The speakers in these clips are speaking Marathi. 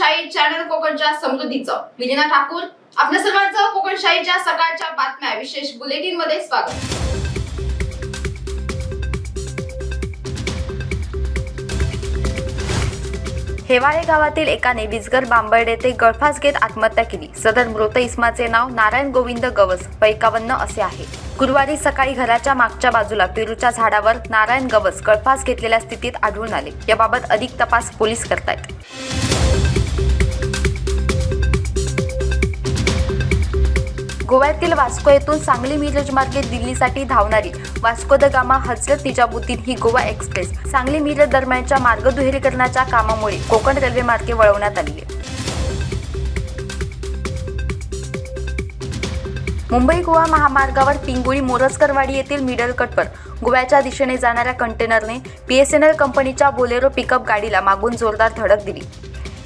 कोकणच्या समृद्धीचं. विलिना ठाकूर आपल्या सर्वांचं कोकणशाहीच्या सकाळच्या बातम्या. विशेष बुलेटिनमध्ये स्वागत. हेवाळे गावातील एकाने विजगर बांबर्डे ते गळफास घेत आत्महत्या केली. सदर मृत इस्माचे नाव नारायण गोविंद गवस पैकावन्न असे आहे. गुरुवारी सकाळी घराच्या मागच्या बाजूला पेरूच्या झाडावर नारायण गवस गळफास घेतलेल्या स्थितीत आढळून आले. याबाबत अधिक तपास पोलीस करतायत. गोव्यातील वास्को येथून सांगली मिरज मार्गे दिल्लीसाठी धावणारी वास्को द गामा हजरत निजामुद्दीन ही गोवा एक्सप्रेस सांगली मिरज दरम्यानच्या मार्ग दुहेरीकरणाच्या कामामुळे कोकण रेल्वे मार्गे वळवण्यात आली मुंबई गोवा महामार्गावर पिंगुळी मोरसकरवाडी येथील मिडल कटवर गोव्याच्या दिशेने जाणाऱ्या कंटेनरने बीएसएनएल कंपनीच्या बोलेरो पिकअप गाडीला मागून जोरदार धडक दिली.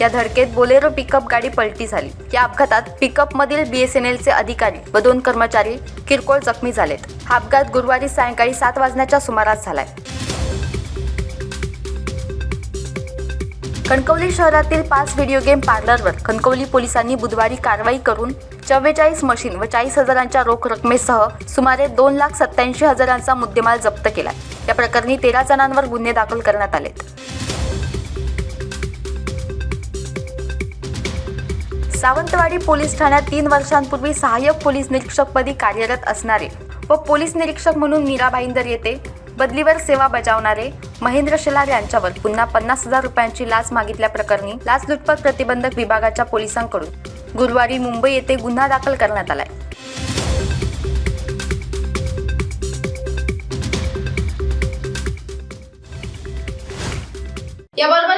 या धडकेत बोलेरो पिकअप गाडी पलटी झाली. या अपघातात पिकअपमधील बीएसएनएलचे अधिकारी व दोन कर्मचारी किरकोळ जखमी झालेत. हा अपघात गुरुवारी सायंकाळी सात वाजण्याच्या सुमारास झालाय. कणकवली शहरातील पाच व्हिडिओ गेम पार्लरवर कणकवली पोलिसांनी बुधवारी कारवाई करून चव्वेचाळीस मशीन व चाळीस हजारांच्या रोख रकमेसह सुमारे दोन लाख सत्याऐंशी हजारांचा मुद्देमाल जप्त केला. या प्रकरणी तेरा जणांवर गुन्हे दाखल करण्यात आलेत. सावंतवाडी पोलीस ठाण्यात तीन वर्षांपूर्वी सहाय्यक पोलीस निरीक्षकपदी कार्यरत असणारे व पोलीस निरीक्षक म्हणून मीरा भाईंदर येथे बदलीवर सेवा बजावणारे महेंद्र शेलार यांच्यावर पुन्हा पन्नास हजार रुपयांची लाच मागितल्याप्रकरणी लाचलुचपत प्रतिबंधक विभागाच्या पोलिसांकडून गुरुवारी मुंबई येथे गुन्हा दाखल करण्यात आलाय. याबरोबरच